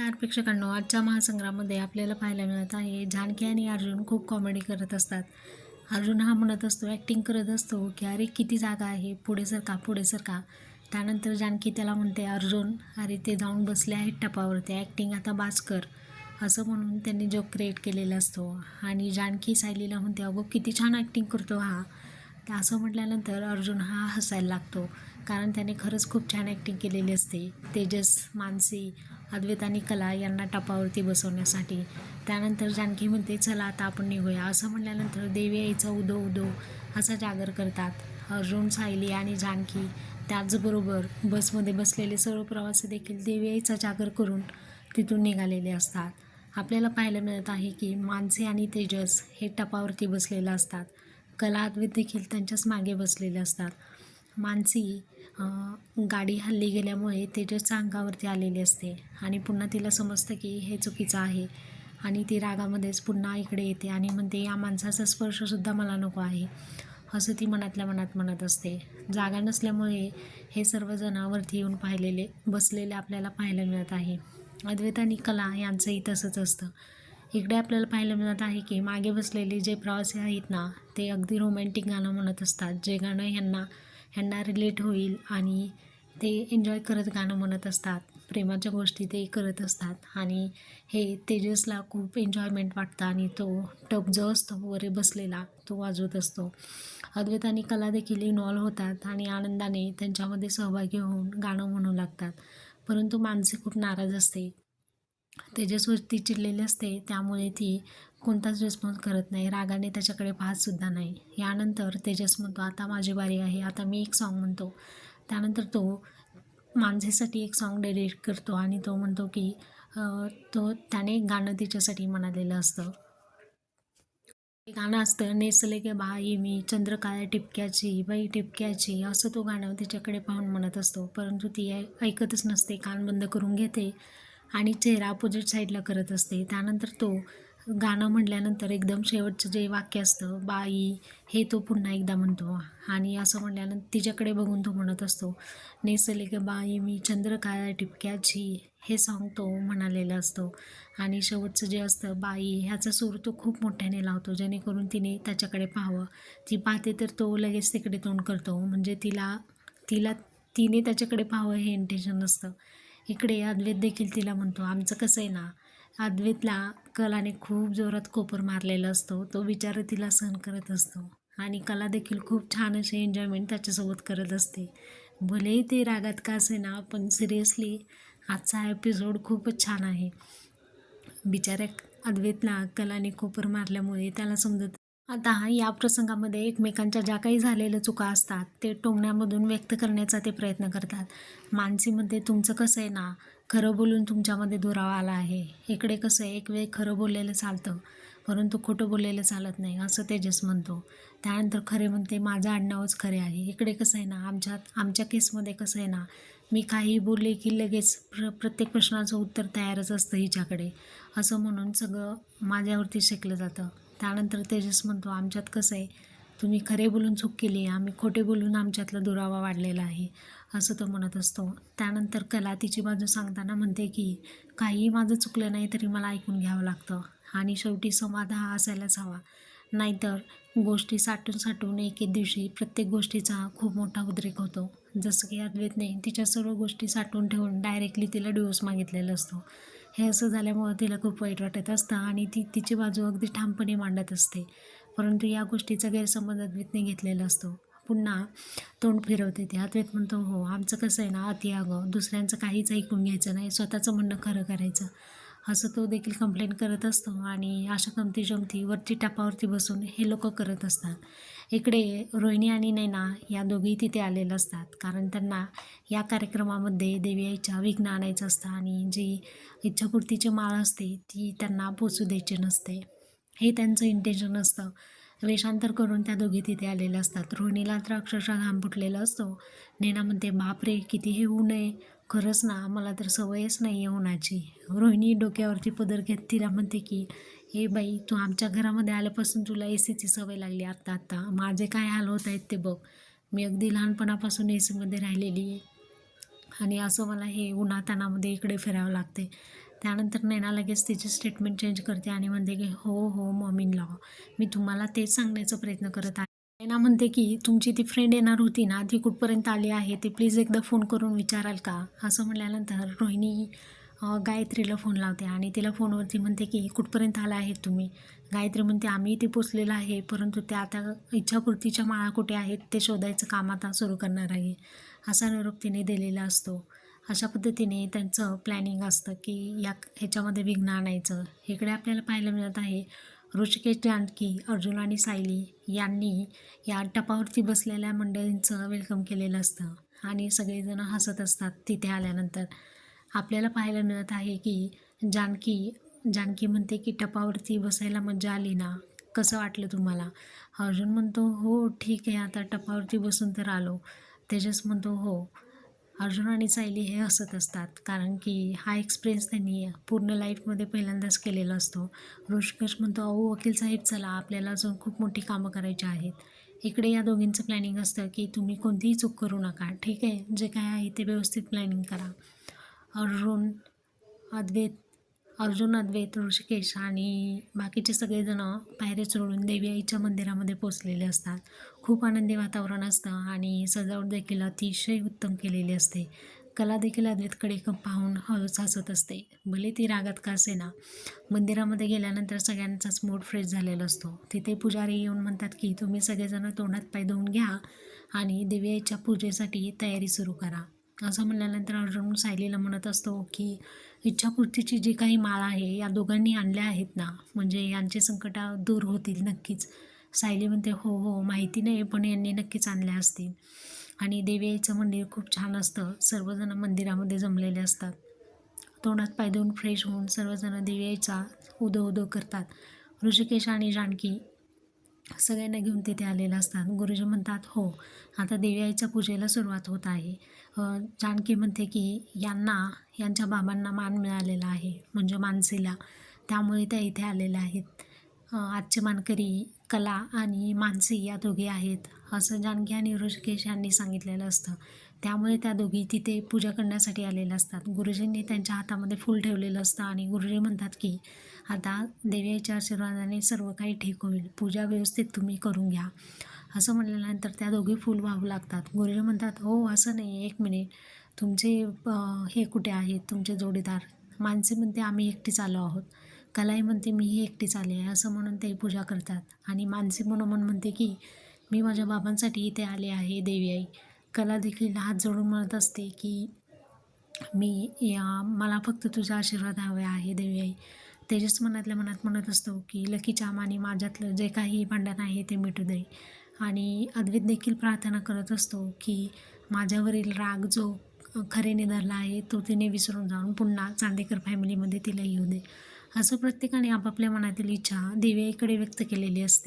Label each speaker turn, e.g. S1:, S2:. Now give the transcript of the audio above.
S1: नमस्कार प्रेक्षकांनो आजच्या महासंग्रामध्ये आपल्याला पाहायला मिळत आहे जानकी आणि अर्जुन खूप कॉमेडी करत असतात. अर्जुन हा म्हणत असतो ॲक्टिंग करत असतो की अरे किती जागा आहे पुढे सरका पुढे सरका त्यानंतर जानकी त्याला म्हणते अर्जुन अरे ते जाऊन बसले आहेत टपावरती ॲक्टिंग आता बास कर. असं म्हणून त्यांनी जोक क्रिएट केलेला असतो. आणि जानकी सायलीला म्हणते अगो किती छान ॲक्टिंग करतो हा. तर असं म्हटल्यानंतर अर्जुन हा हसायला लागतो कारण त्याने खरंच खूप छान ॲक्टिंग केलेली असते. तेजस मानसी अद्वैत आणि कला यांना टपावरती बसवण्यासाठी. त्यानंतर जानकी म्हणते चला आता आपण निघूया. असं म्हटल्यानंतर देवी आईचा उदो उदो असा जागर करतात. अर्जुन सायली आणि जानकी त्याचबरोबर बसमध्ये बसलेले सर्व प्रवासी देखील देवी आईचा जागर करून तिथून निघालेले असतात. आपल्याला पाहायला मिळत आहे की माणसे आणि तेजस हे टपावरती बसलेले असतात. कला अद्वैत देखील त्यांच्याच मागे बसलेले असतात. मानसी गाडी हल्ली गेल्यामुळे तेजसच्या अंगावरती आलेली असते आणि पुन्हा तिला समजतं की हे चुकीचं आहे आणि ती रागामध्येच पुन्हा इकडे येते आणि म्हणते या माणसाचा स्पर्शसुद्धा मला नको आहे. असं ती मनातल्या मनात म्हणत असते. जागा नसल्यामुळे हे सर्वजण वरती येऊन पाहिलेले बसलेले आपल्याला पाहायला मिळत आहे. अद्वैत आणि कला यांचंही तसंच असतं. इकडे आपल्याला पाहायला मिळत आहे की मागे बसलेले जे प्रवासी आहेत ना ते अगदी रोमॅन्टिक गाणं म्हणत असतात. जे गाणं ह्यांना ह्यांना रिलेट होईल आणि ते एन्जॉय करत गाणं म्हणत असतात. प्रेमाच्या गोष्टी ते करत असतात. आणि हे तेजसला खूप एन्जॉयमेंट वाटतं आणि तो टप जो असतो वरे बसलेला तो वाजवत असतो. अद्वैत आणि कला देखील इन्वॉल्व्ह होतात आणि आनंदाने त्यांच्यामध्ये सहभागी होऊन गाणं म्हणू लागतात. परंतु मानसी खूप नाराज असते. तेजसवरती चिडलेली असते त्यामुळे ती कोणताच रिस्पॉन्स करत नाही. रागाने त्याच्याकडे पाहतसुद्धा नाही. यानंतर तेजस म्हणतो आता माझी बारी आहे. आता मी एक सॉन्ग म्हणतो. त्यानंतर तो मांझेसाठी एक सॉन्ग डेडिकेट करतो आणि तो म्हणतो की तो त्याने एक गाणं तिच्यासाठी म्हणालेलं असतं. ते गाणं असतं नेसले के बाई मी चंद्रकाळ्या टिपक्याची बाई टिपक्याची. असं तो गाणं तिच्याकडे पाहून म्हणत असतो. परंतु ती ऐ- ऐकतच नसते. कान बंद करून घेते आणि चेहरा अपोजिट साईडला करत असते. त्यानंतर तो गाणं म्हटल्यानंतर एकदम शेवटचं जे वाक्य असतं बाई हे तो पुन्हा एकदा म्हणतो. आणि असं म्हटल्यानंतर तिच्याकडे बघून तो म्हणत असतो नेसले गे बाई मी चंद्रकाळ्या टिपक्याची हे सॉन्ग तो म्हणालेला असतो. आणि शेवटचं जे असतं बाई ह्याचा सूर तो खूप मोठ्याने लावतो जेणेकरून तिने त्याच्याकडे पाहावं. ती पाहते तर तो लगेच तिकडे तोंड करतो. म्हणजे तिला तिला तिने त्याच्याकडे पाहावं हे इंटेन्शन असतं. इकडे अद्वैत देखील तिला म्हणतो आमचं कसं आहे ना अद्वैतला कलाने खूप जोरात कोपर मारलेला असतो. तो बिचारा तिला सहन करत असतो आणि कला देखील खूप छान असे एन्जॉयमेंट त्याच्यासोबत करत असते. भलेही ते रागात का असे ना पण सिरियसली आजचा एपिसोड खूपच छान आहे. बिचाऱ्या अद्वैतला कलाने कोपर मारल्यामुळे त्याला समजत आता या प्रसंगामध्ये एकमेकांच्या ज्या काही झालेल्या चुका असतात ते टोंगण्यामधून व्यक्त करण्याचा ते प्रयत्न करतात. मानसीमध्ये तुमचं कसं आहे ना खरं बोलून तुमच्यामध्ये दुरावा आला आहे. इकडे कसं आहे एक वेळ खरं बोललेलं चालतं परंतु खोटं बोललेलं चालत नाही असं तेजस म्हणतो. त्यानंतर खरे म्हणते माझं आडनावच खरे आहे. इकडे कसं आहे ना आमच्यात आमच्या केसमध्ये कसं आहे ना मी काही बोलले की लगेच प्र प्रत्येक प्रश्नाचं उत्तर तयारच असतं हिच्याकडे. असं म्हणून सगळं माझ्यावरती शेकलं जातं. त्यानंतर तेजस म्हणतो आमच्यात कसं आहे तुम्ही खरे बोलून चूक केली आम्ही खोटे बोलून आमच्यातला दुरावा वाढलेला आहे असं तो म्हणत असतो. त्यानंतर कला तिची बाजू सांगताना म्हणते की काहीही माझं चुकलं नाही तरी मला ऐकून घ्यावं लागतं आणि शेवटी संवाद हा असायलाच हवा. नाहीतर गोष्टी साठून साठून एक एक दिवशी प्रत्येक गोष्टीचा खूप मोठा उद्रेक होतो. जसं की अद्वैतने तिच्या सर्व गोष्टी साठवून ठेवून डायरेक्टली तिला डिवोर्स मागितलेला असतो. हे असं झाल्यामुळं तिला खूप वाईट वाटत असतं आणि ती तिची बाजू अगदी ठामपणे मांडत असते. परंतु या गोष्टीचा गैरसमज अद्वैतने घेतलेला असतो. पुन्हा तोंड फिरवते ते. अद्वैत म्हणतो हो आमचं कसं आहे ना अति अगं दुसऱ्यांचं काहीच ऐकून घ्यायचं नाही. स्वतःचं म्हणणं खरं करायचं. असं तो देखील कंप्लेंट करत असतो आणि अशा कमती जमती वरती टापावरती बसून हे लोक करत असतात. इकडे रोहिणी आणि नैना या दोघी तिथे आलेल्या असतात कारण त्यांना या कार्यक्रमामध्ये देवी आईच्या विघ्न आणायचं असतं आणि जी इच्छापूर्तीची माळ असते ती त्यांना पोचू द्यायची नसते. हे त्यांचं इंटेन्शन असतं. वेषांतर करून त्या दोघी तिथे आलेल्या असतात. रोहिणीला तर अक्षरशः घाम फुटलेला असतो. नेना म्हणते बापरे किती हे ऊन आहे. खरंच ना मला तर सवयच नाही आहे उन्हाची रोहिणी डोक्यावरती पदर घेत तिला म्हणते की हे बाई तू आमच्या घरामध्ये आल्यापासून तुला ए सीची सवय लागली आत्ता आत्ता. माझे काय हाल होत आहेत ते बघ. मी अगदी लहानपणापासून ए सीमध्ये राहिलेली आहे. आणि असं मला हे उन्हातानामध्ये इकडे फिरावं लागते. त्यानंतर नैना लगेच तिचे स्टेटमेंट चेंज करते आणि म्हणते की हो हो मॉम लॉ मी तुम्हाला तेच सांगण्याचा प्रयत्न करत आहे. नैना म्हणते की तुमची ती फ्रेंड येणार होती ना? ती कुठपर्यंत आली आहे? ते प्लीज एकदा फोन करून विचाराल का? असं म्हटल्यानंतर रोहिणी गायत्रीला फोन लावते आणि तिला फोनवरती म्हणते की कुठपर्यंत आला आहेत तुम्ही? गायत्री म्हणते आम्ही इथे पोचलेलं आहे परंतु त्या आता इच्छापूर्तीच्या माळा कुठे आहेत? ते शोधायचं काम आता सुरू करणार आहे. असा निरोप तिने दिलेला असतो. अशा पद्धतीने त्यांचं प्लॅनिंग असतं की या ह्याच्यामध्ये विघ्न आणायचं. इकडे आपल्याला पाहायला मिळत आहे ऋषिकेश जानकी अर्जुन आणि सायली यांनी या टपावरती बसलेल्या मंडळींचं वेलकम केलेलं असतं आणि सगळेजण हसत असतात तिथे आल्यानंतर. आपल्याला पाहायला मिळत आहे की जानकी जानकी म्हणते की टपावरती बसायला मजा आली ना? कसं वाटलं तुम्हाला? अर्जुन म्हणतो हो ठीक आहे आता टपावरती बसून तर आलो. तेजस म्हणतो हो. अर्जुन आणि सायली हे हसत असतात. कारण की हा एक्सपिरियन्स त्यांनी पूर्ण लाईफमध्ये पहिल्यांदाच केलेला असतो. ऋषिकेश म्हणतो अहो वकील साहेब चला आपल्याला अजून खूप मोठी कामं करायची आहेत. इकडे या दोघींचं प्लॅनिंग असतं की तुम्ही कोणतीही चूक करू नका. ठीक आहे? जे काय आहे ते व्यवस्थित प्लॅनिंग करा. अर्जुन अद्वैत अर्जुन अद्वैत ऋषिकेश आणि बाकीचे सगळेजणं पायऱ्या चढून देवी आईच्या मंदिरामध्ये पोचलेले असतात. खूप आनंदी वातावरण असतं आणि सजावट देखील अतिशय उत्तम केलेली असते. कला देखील अद्वैतकडे पाहून हळूच हसत असते. भले ती रागात का असेना मंदिरामध्ये गेल्यानंतर सगळ्यांचाच मूड फ्रेश झालेला असतो. तिथे पुजारी येऊन म्हणतात की तुम्ही सगळेजण तोंडात पाय धुवून घ्या आणि देवी आईच्या पूजेसाठी तयारी सुरू करा. असं म्हणल्यानंतर अर्जुन सायलीला म्हणत असतो की इच्छापूर्तीची जी काही माळा आहे या दोघांनी आणल्या आहेत ना? म्हणजे यांचे संकट दूर होतील नक्कीच. सायली म्हणते हो हो माहिती नाही पण यांनी नक्कीच आणल्या असतील. आणि देवी आईचं मंदिर खूप छान असतं. सर्वजण मंदिरामध्ये जमलेले असतात. तोंडात पाय देऊन फ्रेश होऊन सर्वजण देवी आईचा उदो उदो करतात. ऋषिकेश आणि जानकी सगळ्यांना घेऊन तिथे आलेले असतात. गुरुजी म्हणतात हो आता देवी आईच्या पूजेला सुरुवात होत आहे. जानकी म्हणते की यांना यांच्या बाबांना मान मिळालेला आहे म्हणजे मानसीला. त्यामुळे त्या इथे आलेल्या आहेत. आजचे मानकरी कला आणि मानसी या दोघे आहेत. असं जानकी आणि ऋषिकेश यांनी सांगितलेलं असतं. त्यामुळे त्या दोघी तिथे पूजा करण्यासाठी आलेल्या असतात. गुरुजींनी त्यांच्या हातामध्ये फूल ठेवलेलं असतं आणि गुरुजी म्हणतात की आता देवीच्या आशीर्वादाने सर्व काही ठीक होईल. पूजा व्यवस्थित तुम्ही करून घ्या. असं म्हटल्यानंतर त्या दोघी फूल वाहू लागतात. गुरुजी म्हणतात हो असं नाही एक मिनिट. तुमचे हे कुठे आहेत? तुमचे जोडीदार. माणसे म्हणते आम्ही एकटीच आलो आहोत. कलाई म्हणते मीही एकटीच आले आहे. असं म्हणून ते पूजा करतात. आणि मानसी मनोमन म्हणते की मी माझ्या बाबांसाठी इथे आले आहे देवी आई. कला देखील हात जोडून म्हणत असते की मी या मला फक्त तुझा आशीर्वाद हवे आहे देवी आई. तेजस मनातल्या मनात म्हणत असतो की लकीच्या आणि माझ्यातलं जे काही भांडण आहे ते मिटू दे. आणि अद्वैत देखील प्रार्थना करत असतो की माझ्यावरील राग जो खरेने धरला आहे तो तिने विसरून जाऊन पुन्हा चांदेकर फॅमिलीमध्ये तिला येऊ दे. असं प्रत्येकाने आपापल्या मनातील इच्छा देवीकडे व्यक्त केलेली असते.